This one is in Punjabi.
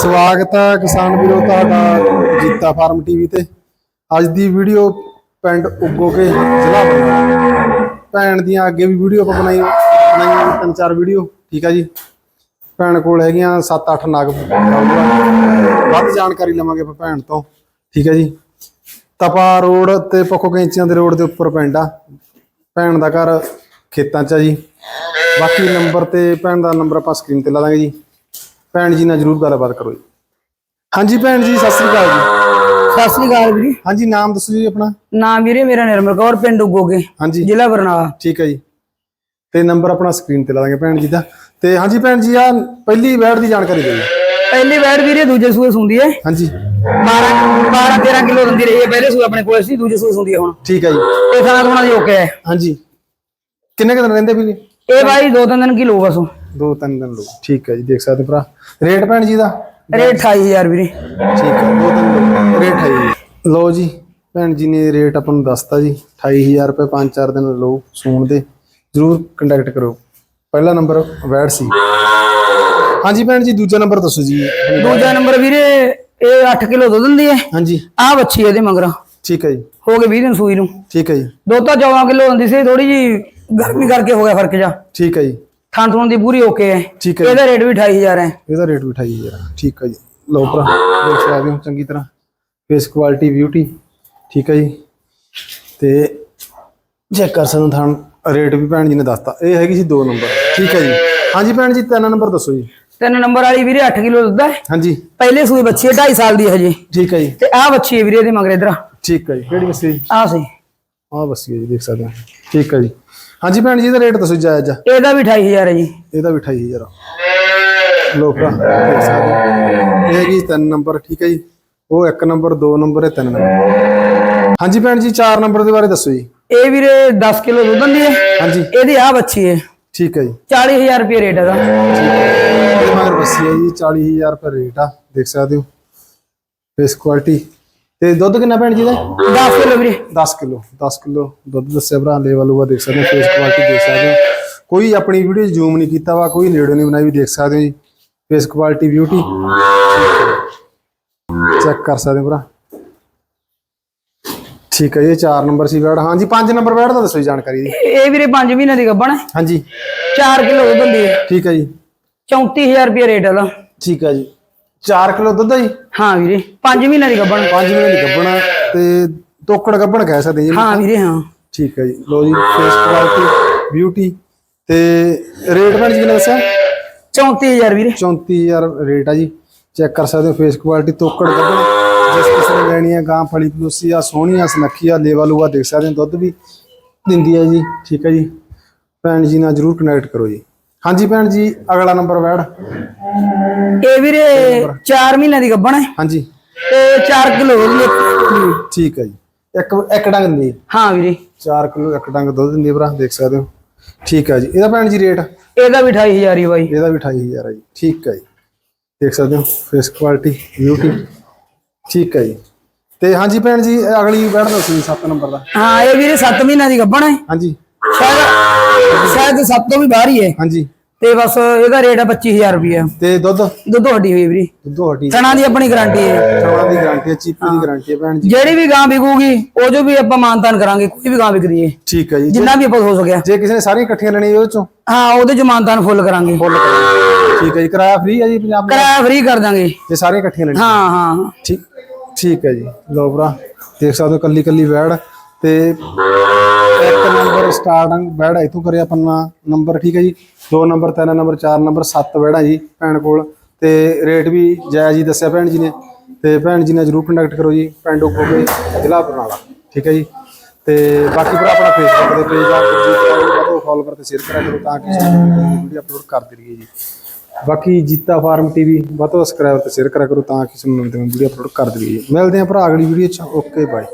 ਸਵਾਗਤ ਹੈ ਕਿਸਾਨ ਵੀਰੋ ਤੁਹਾਡਾ ਜੀਤਾ ਫਾਰਮ ਟੀਵੀ ਤੇ। ਅੱਜ ਦੀ ਵੀਡੀਓ ਪਿੰਡ ਉੱਗੋ ਕੇ ਜ਼ਿਲ੍ਹਾ ਬਰਨਾਲਾ ਭੈਣ ਦੀਆਂ ਅੱਗੇ ਵੀ ਵੀਡੀਓ ਆਪਾਂ ਬਣਾਈ ਬਣਾਈਆਂ ਤਿੰਨ ਚਾਰ ਵੀਡੀਓ, ਠੀਕ ਆ ਜੀ। ਭੈਣ ਕੋਲ ਹੈਗੀਆਂ 7-8 ਨਗ। ਵੱਧ ਜਾਣਕਾਰੀ ਲਵਾਂਗੇ ਆਪਾਂ ਭੈਣ ਤੋਂ, ਠੀਕ ਹੈ ਜੀ। ਤਪਾ ਰੋਡ ਤੇ ਪੱਖੋ ਕੈਂਚੀਆਂ ਦੇ ਰੋਡ ਦੇ ਉੱਪਰ ਪਿੰਡ ਆ। ਭੈਣ ਦਾ ਘਰ ਖੇਤਾਂ 'ਚ ਆ ਜੀ। ਬਾਕੀ ਨੰਬਰ ਤੇ ਭੈਣ ਦਾ ਨੰਬਰ ਆਪਾਂ ਸਕਰੀਨ ਤੇ ਲਾ ਦਾਂਗੇ ਜੀ। ਭੈਣ ਜੀ ਨਾਲ ਜਰੂਰ ਗੱਲਬਾਤ ਕਰੋ ਜੀ। ਹਾਂਜੀ ਭੈਣ ਜੀ ਸਤਿ ਸ੍ਰੀ ਅਕਾਲ ਜੀ। ਸਤਿ ਸ੍ਰੀ ਅਕਾਲ ਵੀਰੇ। ਹਾਂਜੀ ਨਾਮ ਦੱਸੋ ਜੀ ਆਪਣਾ। ਨਾਮ ਵੀਰੇ ਮੇਰਾ ਨਿਰਮਲ ਕੌਰ ਪਿੰਡ ਉਗੋਗੇ ਹਾਂਜੀ। ਜ਼ਿਲ੍ਹਾ ਬਰਨਾਲਾ। ਠੀਕ ਹੈ ਜੀ। ਤੇ ਨੰਬਰ ਆਪਣਾ ਸਕਰੀਨ ਤੇ ਲਾ ਦਾਂਗੇ ਭੈਣ ਜੀ ਦਾ। ਤੇ ਹਾਂਜੀ ਭੈਣ ਜੀ ਆ ਪਹਿਲੀ ਵੈੜ ਦੀ ਜਾਣਕਾਰੀ ਦਿਓ ਪਹਿਲੀ ਵੈੜ ਵੀਰੇ ਦੂਜੇ ਸੂਏ ਸੁੰਦੀ ਹੈ। ਹਾਂਜੀ। 12 12 13 ਕਿਲੋ ਦਿੰਦੀ ਰਹੀ ਹੈ ਪਹਿਲੇ ਸੂਏ ਆਪਣੇ ਕੋਲ ਸੀ ਦੂਜੇ ਸੂਏ ਸੁੰਦੀ ਹੈ ਹੁਣ। ਠੀਕ ਹੈ ਜੀ। ਇਹ ਖਾਣਾ ਜਿਹਾ ਓਕੇ ਹੈ। ਹਾਂਜੀ। ਕਿੰਨੇ ਕੁ ਦਿਨ ਰਹਿੰਦੇ ਵੀ ਇਹ ਬਾਈ ਦੋ ਤਿੰਨ ਦਿਨ ਕਿਲੋ ਬਸ। ਦੋ ਤਿੰਨ ਦਿਨ ਲੋ ਠੀਕ ਹੈ ਜੀ ਦੇਖ ਸਕਦੇ ਭਰਾ। ਰੇਟ ਭੈਣ ਜੀ ਦਾ? ਰੇਟ 28000 ਵੀਰੇ। ਠੀਕ ਹੈ ਦੋ ਤਿੰਨ ਲਓ। ਰੇਟ ਹੈ ਜੀ ਲਓ ਜੀ ਭੈਣ ਜੀ ਨੇ ਰੇਟ ਆਪਾਂ ਨੂੰ ਦੱਸਤਾ ਜੀ 28000 ਰੁਪਏ ਪੰਜ ਚਾਰ ਦਿਨ ਲਓ ਸੂਣ ਦੇ। ਜਰੂਰ ਕੰਟੈਕਟ ਕਰੋ ਪਹਿਲਾ ਨੰਬਰ ਵੈਡ ਸੀ। ਹਾਂਜੀ ਭੈਣ ਜੀ ਦੂਜਾ ਨੰਬਰ ਦੱਸੋ ਜੀ। ਦੂਜਾ ਨੰਬਰ ਵੀਰੇ ਇਹ 8 ਕਿਲੋ ਦੁੱਧ ਦਿੰਦੀ ਹੈ। ਹਾਂਜੀ। ਆਹ ਬੱਚੀ ਇਹਦੇ ਮਗਰ। ਠੀਕ ਹੈ ਜੀ। ਹੋ ਗਏ 20 ਦਿਨ ਸੂਈ ਨੂੰ। ਠੀਕ ਹੈ ਜੀ। ਦੁੱਧ ਤਾਂ 14 ਕਿਲੋ ਹੁੰਦੀ ਸੀ ਥੋੜੀ ਜੀ ਗਰਮੀ ਕਰਕੇ ਹੋ ਗਿਆ ਫ਼ਰਕ ਜਾ ਠੀਕ ਹੈ ਜੀ। ਥਾਂ ਥੋਂ ਦੀ ਪੂਰੀ ਓਕੇ ਹੈ ਠੀਕ ਹੈ ਜੀ। ਇਹਦਾ ਰੇਟ ਵੀ 28000 ਹੈ। ਇਹਦਾ ਰੇਟ ਵੀ 28000 ਠੀਕ ਹੈ ਜੀ। ਲਓ ਭਰਾ ਦੇਖ ਸਕਦੇ ਹੋ ਚੰਗੀ ਤਰ੍ਹਾਂ। ਫੇਸ ਕੁਆਲਿਟੀ ਬਿਊਟੀ ਠੀਕ ਹੈ ਜੀ। ਤੇ ਚੈੱਕ ਕਰ ਸਕਦੇ ਹੋ ਥਾਂ ਰੇਟ ਵੀ ਭੈਣ ਜੀ ਨੇ ਦੱਸਤਾ। ਇਹ ਹੈਗੀ ਸੀ 2 ਨੰਬਰ ਠੀਕ ਹੈ ਜੀ। ਹਾਂਜੀ ਭੈਣ ਜੀ ਤਿੰਨ ਨੰਬਰ ਦੱਸੋ ਜੀ। ਤਿੰਨ ਨੰਬਰ ਵਾਲੀ ਵੀਰੇ 8 ਕਿਲੋ ਦੁੱਧ ਹੈ। ਹਾਂਜੀ। ਪਹਿਲੇ ਸੂਏ ਬੱਚੀ ਹੈ 2.5 ਸਾਲ ਦੀ ਹੈ ਹਜੇ। ਠੀਕ ਹੈ ਜੀ। ਤੇ ਆਹ ਬੱਚੀ ਹੈ ਵੀਰੇ ਇਹਦੇ ਮਗਰ ਇਧਰ। ਠੀਕ ਹੈ ਜੀ। ਕਿਹੜੀ ਬੱਸੀ ਆਹ ਸੀ। ਆਹ ਬੱਸੀ ਹੈ ਜੀ ਦੇਖ ਸਕਦੇ ਹੋ। ਠੀਕ ਹੈ ਜੀ। ਹਾਂਜੀ ਭੈਣ ਜੀ ਇਹਦਾ ਰੇਟ ਦੱਸੋ ਜਾਇਜ਼ ਆ। ਇਹਦਾ ਵੀ 28000 ਹੈ ਜੀ। ਇਹਦਾ ਵੀ 28000 ਲੋ ਭਰਾ ਦੇਖ ਸਕਦੇ ਹੋ। ਇਹ ਹੈਗੀ ਤਿੰਨ ਨੰਬਰ ਠੀਕ ਹੈ ਜੀ। ਉਹ ਇੱਕ ਨੰਬਰ ਦੋ ਨੰਬਰ ਇਹ ਤਿੰਨ ਨੰਬਰ। ਹਾਂਜੀ ਭੈਣ ਜੀ ਚਾਰ ਨੰਬਰ ਦੇ ਬਾਰੇ ਦੱਸੋ ਜੀ। ਇਹ ਵੀਰੇ 10 ਕਿਲੋ ਦੁੱਧ ਦਿੰਦੀ ਹੈ। ਹਾਂਜੀ। ਇਹਦੀ ਆਹ ਬੱਚੀ ਹੈ। ਠੀਕ ਹੈ ਜੀ। 40000 ਰੁਪਏ ਰੇਟ ਇਹਦਾ। ਇਹ ਮਗਰ ਬੱਸੀ ਹੈ ਜੀ 40000 ਰੁਪਏ ਰੇਟ ਆ। ਦੇਖ ਸਕਦੇ ਹੋ। ਫੇਸ ਕੁਆਲਿਟੀ ਤੇ ਦੁੱਧ ਕਿੰਨਾ ਭੈਣ ਜੀ ਦਾ? 10 ਕਿਲੋ ਵੀਰੇ। 10 ਕਿਲੋ 10 ਕਿਲੋ ਦੁੱਧ ਦੱਸਿਆ ਭਰਾ ਲੈਵਲ ਉਹ ਦੇਖ ਸਕਦੇ ਹੋ ਫੇਸ ਕੁਆਲਿਟੀ ਦੇਖ ਸਕਦੇ ਹੋ। ਕੋਈ ਆਪਣੀ ਵੀਡੀਓ ਜ਼ੂਮ ਨਹੀਂ ਕੀਤਾ ਵਾ ਕੋਈ ਨੇੜੇ ਨਹੀਂ ਬਣਾਈ ਵੀ ਦੇਖ ਸਕਦੇ ਹੋ ਜੀ। ਫੇਸ ਕੁਆਲਿਟੀ ਬਿਊਟੀ ਚੈੱਕ ਕਰ ਸਕਦੇ ਹੋ ਭਰਾ। ਠੀਕ ਹੈ ਜੀ 4 ਨੰਬਰ ਸੀ ਬੈਡ। ਹਾਂਜੀ 5 ਨੰਬਰ ਬੈਡ ਦਾ ਦੱਸੋ ਜੀ ਜਾਣਕਾਰੀ ਜੀ ਇਹ ਵੀਰੇ 5 ਮਹੀਨੇ ਦੀ ਗੱਬਣ ਹਾਂਜੀ। 4 ਕਿਲੋ ਦੁੱਧ ਦਿੰਦੀ ਹੈ। ਠੀਕ ਹੈ ਜੀ। 34000 ਰੁਪਏ ਰੇਟ ਇਹਦਾ ਠੀਕ ਹੈ ਜੀ। 4 ਕਿਲੋ ਦੁੱਧ ਹੈ ਜੀ? ਹਾਂ ਵੀਰੇ 5 ਮਹੀਨੇ ਦੀ ਗੱਬਣ 5 ਮਹੀਨੇ ਦੀ ਗੱਬਣਾ ਤੇ ਤੋਕੜ ਗੱਬਣ ਕਹਿ ਸਕਦੇ ਜੀ। ਹਾਂ ਵੀਰੇ ਹਾਂ। ਠੀਕ ਹੈ ਜੀ। ਲੋ ਜੀ ਫੇਸ ਕੁਆਲਿਟੀ ਬਿਊਟੀ ਤੇ ਰੇਟ ਭੈਣ ਜੀ ਕਿੰਨਾ ਦੱਸਿਆ? 34000 ਵੀਰੇ। 34000 ਰੇਟ ਆ ਜੀ। ਚੈੱਕ ਕਰ ਸਕਦੇ ਹੋ ਫੇਸ ਕੁਆਲਿਟੀ ਤੋਕੜ ਗੱਬਣ ਜਿਸ ਕਿਸੇ ਨੇ ਲੈਣੀ ਹੈ ਗਾਂ ਫਲੀ ਪਲੂਸੀ ਆ ਸੋਹਣੀ ਆ ਸੁਨੱਖੀ ਆ ਲੇਵਲ ਹੋਆ ਦੇਖ ਸਕਦੇ ਹੋ ਦੁੱਧ ਵੀ ਦਿੰਦੀ ਹੈ ਜੀ। ਠੀਕ ਹੈ ਜੀ। ਭੈਣ ਜੀ ਨਾਲ ਜਰੂਰ ਕਨੈਕਟ ਕਰੋ ਜੀ। ਹਾਂਜੀ ਭੈਣ ਜੀ ਅਗਲਾ ਨੰਬਰ ਵੈੜ। ਇਹ ਵੀਰੇ 4 ਮਹੀਨੇ ਦੀ ਗੱਬਣ ਹੈ। ਹਾਂਜੀ। ਤੇ 4 ਕਿਲੋ। ਠੀਕ ਹੈ ਜੀ। ਇੱਕ ਇੱਕ ਡੰਗ ਦਿੰਦੀ ਹੈ। ਵੀਰੇ। 4 ਕਿਲੋ ਇੱਕ ਡੰਗ ਦੁੱਧ ਦਿੰਦੀ ਭਰਾ ਦੇਖ ਸਕਦੇ ਹੋ। ਠੀਕ ਹੈ ਜੀ। ਇਹਦਾ ਭੈਣ ਜੀ ਰੇਟ? ਇਹਦਾ ਵੀ 28000 ਹੀ ਬਾਈ। ਇਹਦਾ ਵੀ 28000 ਹੈ ਜੀ। ਠੀਕ ਹੈ ਜੀ। ਦੇਖ ਸਕਦੇ ਹੋ ਫੇਸ ਕੁਆਲਿਟੀ ਬਿਊਟੀ ਠੀਕ ਹੈ ਜੀ। ਤੇ ਹਾਂਜੀ ਭੈਣ ਜੀ ਅਗਲੀ ਬੈਠ ਦੱਸੋ ਜੀ 7 ਨੰਬਰ ਦਾ। ਹਾਂ ਇਹ ਵੀਰੇ 7 ਮਹੀਨਿਆਂ ਦੀ ਗੱਬਣ ਹੈ। ਹਾਂਜੀ। ਸ਼ਾਇਦ ਸ਼ਾਇਦ 7 ਤੋਂ ਵੀ ਬਾਹਰ ਹੀ ਹੈ ਹਾਂਜੀ। ਤੇ ਬਸ ਇਹਦਾ ਰੇਟ ਹੈ 25000 ਰੁਪਏ ਤੇ ਦੁੱਧ? ਦੁੱਧ ਹੱਡੀ ਹੋਈ ਵੀਰੇ। ਦੁੱਧੋ ਹਟੀ ਥਣਾ ਦੀ ਆਪਣੀ ਗਾਰੰਟੀ ਹੈ ਚੌਲਾਂ ਦੀ ਗਾਰੰਟੀ ਹੈ ਚੀਪੀ ਦੀ ਗਾਰੰਟੀ ਹੈ ਭੈਣ ਜੀ। ਜਿਹੜੀ ਵੀ ਗਾਂ ਵਿਕੂਗੀ ਉਹ ਜੋ ਵੀ ਆਪਾਂ ਮਾਨਤਾਨ ਕਰਾਂਗੇ ਕੋਈ ਵੀ ਗਾਂ ਵਿਕਦੀ ਹੈ ਠੀਕ ਹੈ ਜੀ। ਜਿੰਨਾ ਵੀ ਆਪਾਂ ਹੋ ਸਕਿਆ। ਜੇ ਕਿਸੇ ਨੇ ਸਾਰੀਆਂ ਇਕੱਠੀਆਂ ਲੈਣੀਆਂ ਉਹਦੇ ਚੋਂ? ਹਾਂ ਉਹਦੇ ਚ ਮਾਨਤਾਨ ਫੁੱਲ ਕਰਾਂਗੇ। ਫੁੱਲ ਕਰਾਂਗੇ। ਠੀਕ ਹੈ ਜੀ। ਕਿਰਾਇਆ ਫ੍ਰੀ ਹੈ ਜੀ ਪੰਜਾਬ ਦਾ? ਕਿਰਾਇਆ ਫ੍ਰੀ ਕਰ ਦਾਂਗੇ। ਜੇ ਸਾਰੀਆਂ ਇਕੱਠੀਆਂ ਲੈਣੀਆਂ। ਹਾਂ ਹਾਂ ਠੀਕ ਠੀਕ ਹੈ ਜੀ। ਲੋ ਭਰਾ ਦੇਖ ਸਕਦੇ ਹੋ ਕੱਲੀ ਕੱਲੀ ਵੈੜ। ਤੇ ਇੱਕ ਨੰਬਰ ਸਟਾਰਟਿੰਗ ਵੈੜ ਇਥੋਂ ਕਰਿਆ ਪੰਨਾ ਨੰਬਰ, ਠੀਕ ਹੈ ਜੀ? ਦੋ ਨੰਬਰ, ਤਿੰਨ ਨੰਬਰ, ਚਾਰ ਨੰਬਰ, ਸੱਤ ਵੈੜਾਂ ਜੀ ਭੈਣ ਕੋਲ। ਤੇ ਰੇਟ ਵੀ ਜਾਇਜ਼ ਹੀ ਦੱਸਿਆ ਭੈਣ ਜੀ ਨੇ। ਤੇ ਭੈਣ ਜੀ ਨਾਲ ਜਰੂਰ ਕੰਟੈਕਟ ਕਰੋ ਜੀ, ਪਿੰਡ ਕੋਕੇ ਜ਼ਿਲ੍ਹਾ ਬਰਨਾਲਾ, ਠੀਕ ਹੈ ਜੀ? ਤੇ ਬਾਕੀ ਭਰਾ ਆਪਣਾ ਫੇਸਬੁੱਕ 'ਤੇ ਪੇਜ ਆ ਜੀ ਉਹ ਫੋਲੋ ਕਰਦੇ ਸ਼ੇਅਰ ਕਰਿਆ ਕਰੋ ਤਾਂ ਕਿ ਵੀਡੀਓ ਅਪਲੋਡ ਕਰਦੇ ਰਹੀਏ ਜੀ। ਬਾਕੀ ਜੀਤਾ ਫਾਰਮ ਟੀਵੀ ਵੱਧ ਤੋਂ ਸਬਸਕ੍ਰਾਈਬ ਤੇ ਸ਼ੇਅਰ ਕਰਿਆ ਕਰੋ ਤਾਂ ਕਿ ਸਾਨੂੰ ਨਵੀਂ ਵੀਡੀਓ ਅਪਲੋਡ ਕਰ ਦਈਏ ਮਿਲਦੇ ਹਾਂ ਭਰਾ, ਅਗਲੀ ਵੀਡੀਓ ਚ। Okay bye